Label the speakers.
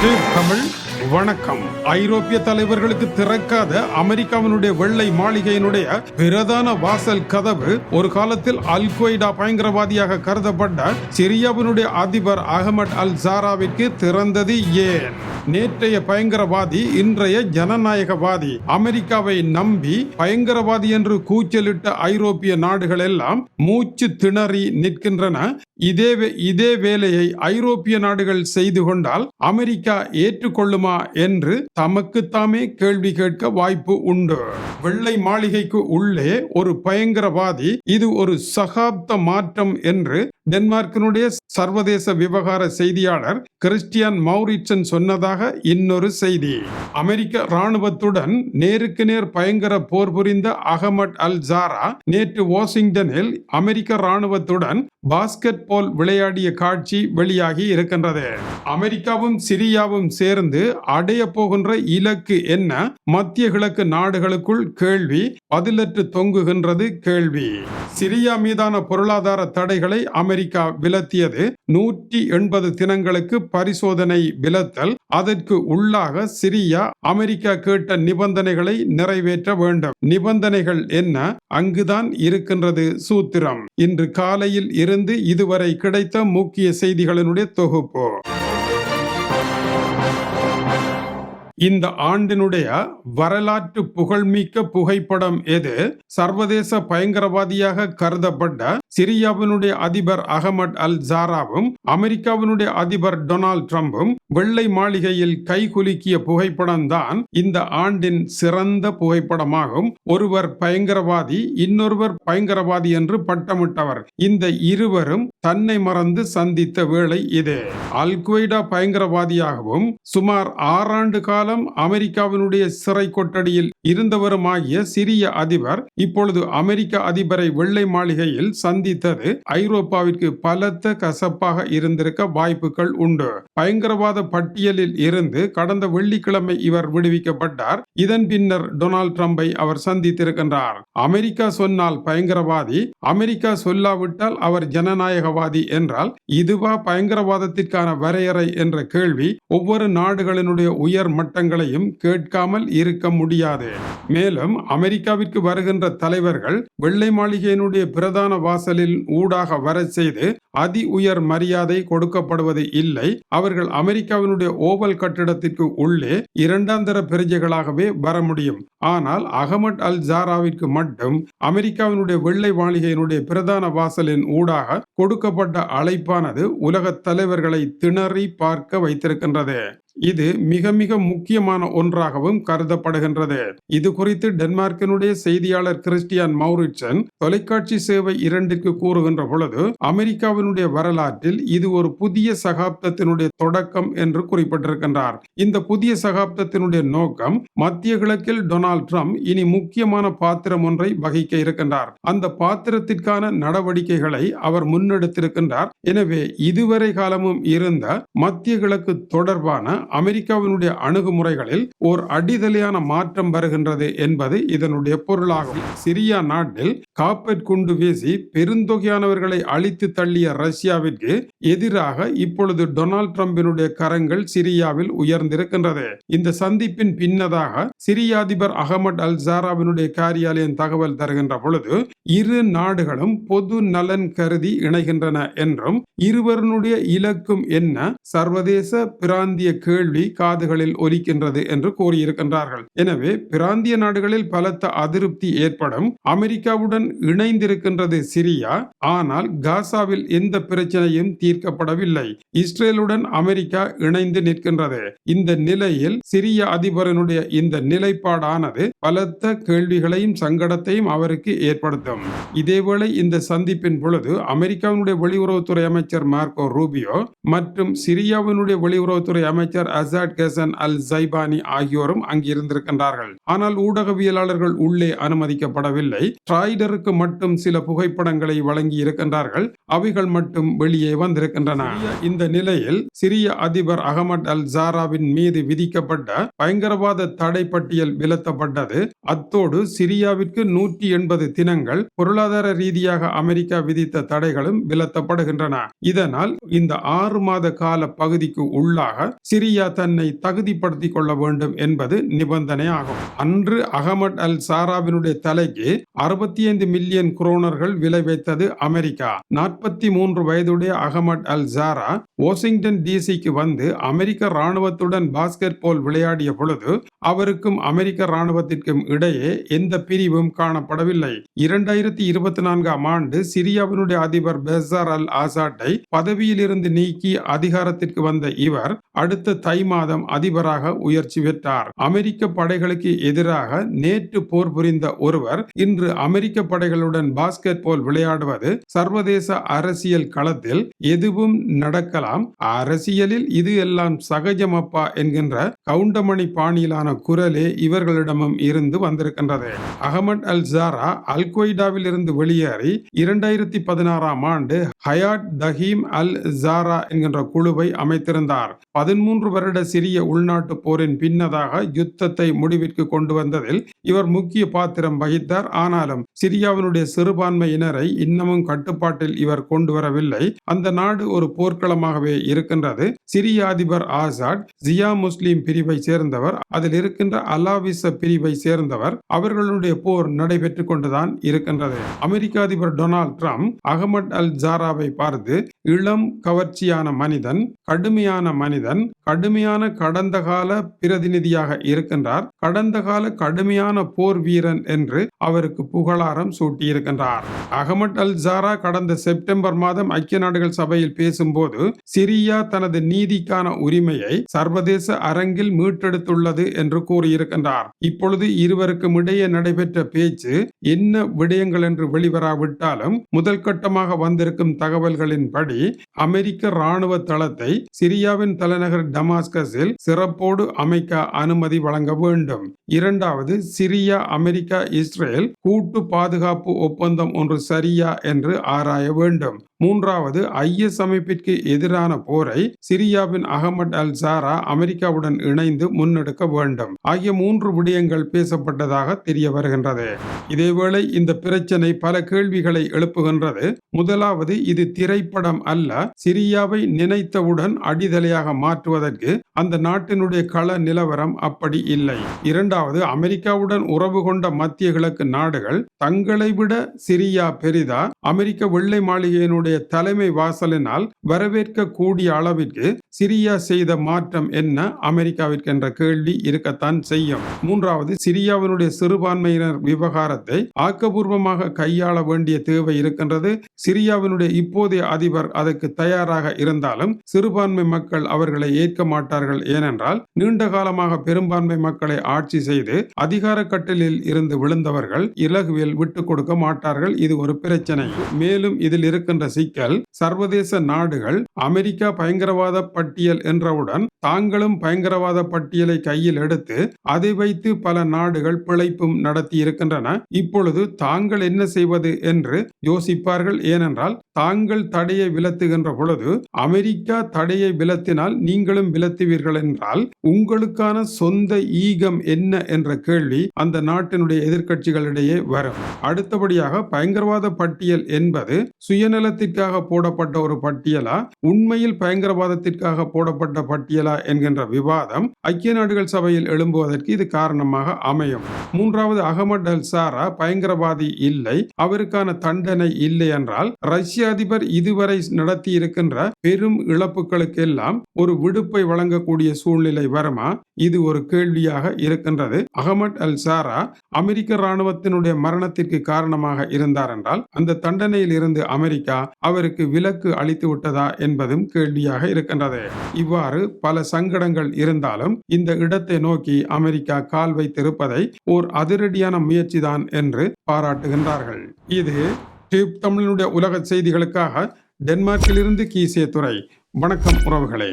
Speaker 1: Tube Tamil வணக்கம். ஐரோப்பிய தலைவர்களுக்கு திறக்காத அமெரிக்காவினுடைய வெள்ளை மாளிகையினுடைய பிரதான வாசல் கதவு ஒரு காலத்தில் அல் கொய்டா பயங்கரவாதியாக கருதப்பட்ட சிரியாவினுடைய அதிபர் அகமட் அல் ஜாராவிற்கு திறந்தது ஏன்? நேற்றைய பயங்கரவாதி இன்றைய ஜனநாயகவாதி. அமெரிக்காவை நம்பி பயங்கரவாதி என்று கூச்சலிட்ட ஐரோப்பிய நாடுகள் எல்லாம் மூச்சு திணறி நிற்கின்றன. இதே இதே வேலையை ஐரோப்பிய நாடுகள் செய்து கொண்டால் அமெரிக்கா ஏற்றுக்கொள்ளுமா என்று தமக்கு தாமே கேள்வி கேட்க வாய்ப்பு உண்டு. வெள்ளை மாளிகைக்கு உள்ளே ஒரு பயங்கரவாதி இது ஒரு சகாப்த மாற்றம் என்று டென்மார்க்கினுடைய சர்வதேச விவகார செய்தியாளர் கிறிஸ்டியன் மௌரிட்சன் சொன்னதாக இன்னொரு செய்தி. அமெரிக்க ராணுவத்துடன் நேருக்கு நேர் பயங்கர போர் புரிந்த அகமட் அல் ஜாரா நேற்று வாஷிங்டனில் அமெரிக்க ராணுவத்துடன் பாஸ்கெட் பால் விளையாடிய காட்சி வெளியாகி இருக்கின்றது. அமெரிக்காவும் சிரியாவும் சேர்ந்து அடைய போகின்ற இலக்கு என்ன? மத்திய கிழக்கு நாடுகளுக்குள் கேள்வி பதிலற்று தொங்குகின்றது கேள்வி. சிரியா மீதான பொருளாதார தடைகளை அமெரிக்க விலத்தியது. நூற்றி எண்பது தினங்களுக்கு பரிசோதனை விலத்தல். அதற்கு உள்ளாக சிரியா அமெரிக்கா கேட்ட நிபந்தனைகளை நிறைவேற்ற வேண்டும். நிபந்தனைகள் என்ன? அங்குதான் இருக்கின்றது சூத்திரம். இன்று காலையில் இருந்து இதுவரை கிடைத்த முக்கிய செய்திகளினுடைய தொகுப்பு. இந்த ஆண்டினுடைய வரலாற்று புகழ்மிக்க புகைப்படம் எது? சர்வதேச பயங்கரவாதியாக கருதப்பட்ட சிரியாவினுடைய அதிபர் அகமட் அல் ஜாராவும் அமெரிக்காவினுடைய அதிபர் டொனால்ட் ட்ரம்பும் வெள்ளை மாளிகையில் கைகுலுக்கிய புகைப்படம் தான் இந்த ஆண்டின் சிறந்த புகைப்படமாகும். ஒருவர் பயங்கரவாதி இன்னொருவர் பயங்கரவாதி என்று பட்டமிட்டவர். இந்த இருவரும் தன்னை மறந்து சந்தித்த வேளை இது. அல் பயங்கரவாதியாகவும் சுமார் ஆறாண்டு காலம் அமெரிக்காவினுடைய சிறை கொட்டடியில் இருந்தவருமாகிய சிரிய அதிபர் இப்பொழுது அமெரிக்க அதிபரை வெள்ளை மாளிகையில் சந்தித்தது ஐரோப்பாவிற்கு பலத்த கசப்பாக இருந்திருக்க வாய்ப்புகள் உண்டு. பயங்கரவாத பட்டியலில் இருந்து கடந்த வெள்ளிக்கிழமை இவர் விடுவிக்கப்பட்டார். இதன் பின்னர் டொனால்ட் ட்ரம்பை அவர் சந்தித்திருக்கின்றார். அமெரிக்கா சொன்னால் பயங்கரவாதி அமெரிக்கா சொல்லாவிட்டால் அவர் ஜனநாயகவாதி என்றால் இதுவா பயங்கரவாதத்திற்கான வரையறை என்ற கேள்வி ஒவ்வொரு நாடுகளினுடைய உயர் மட்டங்களையும் கேட்காமல் இருக்க முடியாது. மேலும் அமெரிக்காவிற்கு வருகின்ற தலைவர்கள் வெள்ளை மாளிகையினுடைய பிரதான வாசலில் ஊடாக வர செய்து அதி உயர் மரியாதை கொடுக்கப்படுவது இல்லை. அவர்கள் அமெரிக்காவினுடைய ஓவல் கட்டிடத்திற்கு உள்ளே இரண்டாம் தர பிரஜைகளாகவே வர முடியும். ஆனால் அகமட் அல் ஜாராவிற்கு மட்டும் அமெரிக்காவினுடைய வெள்ளை மாளிகையினுடைய பிரதான வாசலின் ஊடாக கொடுக்கப்பட்ட அழைப்பான அழைப்பானது உலகத் தலைவர்களை திணறி பார்க்க வைத்திருக்கின்றது. இது மிக மிக முக்கியமான ஒன்றாகவும் கருதப்படுகின்றது. இது குறித்து டென்மார்க்கினுடைய செய்தியாளர் கிறிஸ்டியன் மௌரிட்சன் தொலைக்காட்சி சேவை இரண்டிற்கு கூறுகின்ற பொழுது அமெரிக்காவினுடைய வரலாற்றில் இது ஒரு புதிய சகாப்தத்தினுடைய தொடக்கம் என்று குறிப்பிட்டிருக்கின்றார். இந்த புதிய சகாப்தத்தினுடைய நோக்கம் மத்திய கிழக்கில் டொனால்ட் ட்ரம்ப் இனி முக்கியமான பாத்திரம் ஒன்றை வகிக்க இருக்கின்றார். அந்த பாத்திரத்திற்கான நடவடிக்கைகளை அவர் முன்னெடுத்திருக்கின்றார். எனவே இதுவரை காலமும் இருந்த மத்திய கிழக்கு தொடர்பான அமெரிக்காவினுடைய அணுகுமுறைகளில் ஓர் அடிதலையான மாற்றம் வருகின்றது என்பது இதனுடைய பொருளாகும். சிரியா நாட்டில் காப்பெட் குண்டு வீசி பெருந்தொகையானவர்களை அழித்து தள்ளிய ரஷ்யாவிற்கு எதிராக இப்பொழுது டொனால்ட் ட்ரம்பினுடைய கரங்கள் சிரியாவில் உயர்ந்திருக்கின்றது. இந்த சந்திப்பின் பின்னதாக சிரிய அதிபர் அகமட் அல் ஜாராவினுடைய காரியாலயம் தகவல் தருகின்ற பொழுது இரு நாடுகளும் பொது நலன் கருதி இணைகின்றன என்றும் இருவருடைய இலக்கும் என்ன சர்வதேச பிராந்திய கேள்வி காதுகளில் ஒலிக்கின்றது என்று கூறியிருக்கின்றார்கள். எனவே பிராந்திய நாடுகளில் பலத்த அதிருப்தி ஏற்படும் அமெரிக்காவுடன் இணைந்திருக்கின்றது சிரியா ஆனால் காசாவில் எந்த பிரச்சனையும் தீர்க்கப்படவில்லை. இஸ்ரேலுடன் அமெரிக்கா இணைந்து நிற்கின்றது. இந்த நிலையில் சிரிய அதிபரனுடைய இந்த நிலைப்பாடானது பலத்த கேள்விகளையும் சங்கடத்தையும் அவருக்கு ஏற்படுத்தும். இதேவேளை இந்த சந்திப்பின் பொழுது அமெரிக்காவினுடைய வெளியுறவுத்துறை அமைச்சர் மார்க்கோ ரூபியோ மற்றும் சிரியாவினுடைய வெளியுறவுத்துறை அமைச்சர் அசாட் கேசன் அல் ஜைபானி ஆகியோரும் அங்கிருந்திருக்கின்றார்கள் ஆனால் ஊடகவியலாளர்கள் உள்ளே அனுமதிக்கப்படவில்லை. ட்ராய்டருக்கு மட்டும் சில புகைப்படங்களை வழங்கி இருக்கின்றார்கள். அவைகள் மட்டும் வெளியே வந்திருக்கின்றன. இந்த நிலையில் சிரிய அதிபர் அகமட் அல் ஜாராவின் மீது விதிக்கப்பட்ட பயங்கரவாத தடை பட்டியல் விலத்தப்பட்டது. விட்டது அத்தோடு சிரியாவிற்கு நூற்றி எண்பது தினங்கள் பொருளாதார ரீதியாக அமெரிக்கா விதித்த தடைகளும் விலத்தப்படுகின்றன. இதனால் இந்த ஆறு மாத கால பகுதிக்கு உள்ளாக சிரியா தன்னை தகுதிப்படுத்திக் கொள்ள வேண்டும் என்பது நிபந்தனை ஆகும் அன்று அகமட் அல் சாராவினுடைய தலைக்கு அறுபத்தி ஐந்து மில்லியன் குரோனர்கள் விலை வைத்தது அமெரிக்கா. நாற்பத்தி மூன்று வயதுடைய அகமட் அல் ஜாரா வாஷிங்டன் டிசிக்கு வந்து அமெரிக்க ராணுவத்துடன் பாஸ்கெட் போல் விளையாடிய பொழுது அவருக்கும் அமெரிக்க ராணுவத்தின் ராணுவத்திற்கும் இடையே எந்த பிரிவும் காணப்படவில்லை. இரண்டாயிரத்தி இருபத்தி நான்காம் ஆண்டு சிரியாவினுடைய அதிபர் பெசார் அல் ஆசாட்டை பதவியிலிருந்து நீக்கி அதிகாரத்திற்கு வந்த இவர் அடுத்த தை மாதம் அதிபராக உயர்ச்சி பெற்றார். அமெரிக்க படைகளுக்கு எதிராக நேற்று போர் புரிந்த ஒருவர் இன்று அமெரிக்க படைகளுடன் பாஸ்கெட் போல் விளையாடுவது சர்வதேச அரசியல் களத்தில் எதுவும் நடக்கலாம். அரசியலில் இது எல்லாம் சகஜமப்பா என்கின்ற கவுண்டமணி பாணியிலான குரலே இவர்களிடமும் இருந்து வந்திருக்கின்றது. அகமட் அல் ஜாரா அல் கொய்டாவில் இருந்து வெளியேறி இரண்டாயிரத்தி பதினாறாம் ஆண்டு ஹயாட் தஹீம் அல் ஜாரா என்கின்ற குழுவை அமைத்திருந்தார். பதிமூன்று வருட சிறிய உள்நாட்டு போரின் பின்னதாக யுத்தத்தை முடிவிற்கு கொண்டு வந்ததில் இவர் முக்கிய பாத்திரம் வகித்தார். ஆனாலும் சிரியாவினுடைய சிறுபான்மையினரை இன்னமும் கட்டுப்பாட்டில் இவர் கொண்டு வரவில்லை. அந்த நாடு ஒரு போர்க்களமாகவே இருக்கின்றது. சிரிய அதிபர் ஆசாட் ஜியா முஸ்லீம் பிரிவை சேர்ந்தவர். அதில் இருக்கின்ற அலாவிச பிரிவை சேர்ந்தவர் அவர்களுடைய போர் நடைபெற்றுக் கொண்டுதான் இருக்கின்றது. அமெரிக்க அதிபர் டொனால்ட் ட்ரம்ப் அகமட் அல் ஜாராவை பார்த்து இளம் கவர்ச்சியான மனிதன் கடுமையான மனிதன் கடுமையான கடந்த கால பிரதிநிதியாக இருக்கின்றார் கடந்த கால கடுமையான போர் வீரன் என்று அவருக்கு புகழாரம் சூட்டியிருக்கின்றார். அகமட் அல் ஜாரா கடந்த செப்டம்பர் மாதம் ஐக்கிய நாடுகள் சபையில் பேசும்போது சிரியா தனது நீதிக்கான உரிமையை சர்வதேச அரங்கில் மீட்டெடுத்துள்ளது என்று கூறியிருக்கின்றார். இப்பொழுது இருவருக்கும் இடையே நடைபெற்ற பேச்சு என்ன விடயங்கள் என்று வெளிவராவிட்டாலும் முதல் கட்டமாக வந்திருக்கும் தகவல்களின்படி அமெரிக்க ராணுவ தளத்தை சிரியாவின் தலைநகர் டமாஸ்கஸில் சிறப்போடு அமைக்க அனுமதி வழங்க வேண்டும். இரண்டாவது சிரியா அமெரிக்கா இஸ்ரேல் கூட்டு பாதுகாப்பு ஒப்பந்தம் ஒன்று சரியா என்று ஆராய வேண்டும். மூன்றாவது ஐஎஸ் அமைப்பிற்கு எதிரான போரை சிரியாவின் அகமட் அல் சாரா அமெரிக்காவுடன் இணைந்து முன்னெடுக்க வேண்டும். ஆகிய மூன்று விடயங்கள் பேசப்பட்டதாக தெரிய வருகின்றது. இதேவேளை இந்த பிரச்சனை பல கேள்விகளை எழுப்புகின்றது. முதலாவது இது திரைப்படம் அல்ல சிரியாவை நினைத்தவுடன் அடிதலையாக மாற்றுவதற்கு அந்த நாட்டினுடைய கள நிலவரம் அப்படி இல்லை. இரண்டாவது அமெரிக்காவுடன் உறவு கொண்ட மத்திய கிழக்கு நாடுகள் தங்களை விட சிரியா பெரிதா அமெரிக்க வெள்ளை மாளிகையினுடைய தலைமை வாசலினால் வரவேற்க கூடிய அளவிற்கு சிரியா செய்த மாற்றம் என்ன? அமெரிக்காவிற்கு என்ற கேள்வி இருக்கத்தான் செய்யும். மூன்றாவது சிரியாவினுடைய சிறுபான்மையினர் விவகாரத்தை ஆக்கபூர்வமாக கையாள வேண்டிய தேவை இருக்கின்றது. சிரியாவினுடைய இப்போதைய அதிபர் அதற்கு தயாராக இருந்தாலும் சிறுபான்மை மக்கள் அவர்களை ஏற்க மாட்டார்கள். ஏனென்றால் நீண்ட காலமாக பெரும்பான்மை மக்களை ஆட்சி செய்து அதிகார கட்டலில் இருந்து விழுந்தவர்கள் இலகுவில் விட்டுக் கொடுக்க மாட்டார்கள். இது ஒரு பிரச்சனை. மேலும் இதில் இருக்கின்ற சிக்கல் சர்வதேச நாடுகள் அமெரிக்கா பயங்கரவாத பட்டியல் என்றவுடன் தாங்களும் பயங்கரவாத பட்டியலை கையில் எடுத்து அதை வைத்து பல நாடுகள் பிழைப்பும் நடத்தி இருக்கின்றன. இப்பொழுது தாங்கள் என்ன செய்வது என்று யோசிப்பார்கள் ஏனென்றால் தாங்கள் தடையை விலத்துகின்ற பொழுது அமெரிக்கா தடையை விலத்தினால் நீங்களும் விலத்துவீர்கள் என்றால் உங்களுக்கான சொந்த ஈகம் என்ன என்ற கேள்வி அந்த நாட்டினுடைய எதிர்கட்சிகளிடையே வரும். அடுத்தபடியாக பயங்கரவாத பட்டியல் என்பது சுயநலத்திற்காக போடப்பட்ட ஒரு பட்டியலா உண்மையில் பயங்கரவாதத்திற்காக போடப்பட்ட பட்டியலா என்கின்ற விவாதம் ஐக்கிய நாடுகள் சபையில் எழும்புவதற்கு இது காரணமாக அமையும். மூன்றாவது அகமது அல் சாரா பயங்கரவாதி இல்லை அவருக்கான தண்டனை இல்லை என்றால் ரஷ்ய அதிபர் இதுவரை நடத்தி இருக்கின்ற பெரும் இழப்புகளுக்கு எல்லாம் ஒரு விடுப்பை வழங்கக்கூடிய சூழ்நிலை வருமா? இது ஒரு கேள்வியாக இருக்கின்றது. அகமட் அல் சாரா அமெரிக்க ராணுவத்தினுடைய மரணத்திற்கு காரணமாக இருந்தார் என்றால் அந்த தண்டனையில் இருந்து அமெரிக்கா அவருக்கு விலக்கு அளித்து விட்டதா என்பதும் கேள்வியாக இருக்கின்றது. இவ்வாறு பல சங்கடங்கள் இருந்தாலும் இந்த இடத்தை நோக்கி அமெரிக்கா கால் வைத்திருப்பதை ஓர் அதிரடியான முயற்சிதான் என்று பாராட்டுகின்றார்கள். இது டியூப் தமிழினுடைய உலக செய்திகளுக்காக டென்மார்க்கிலிருந்து கீசே துறை வணக்கம் உறவுகளே.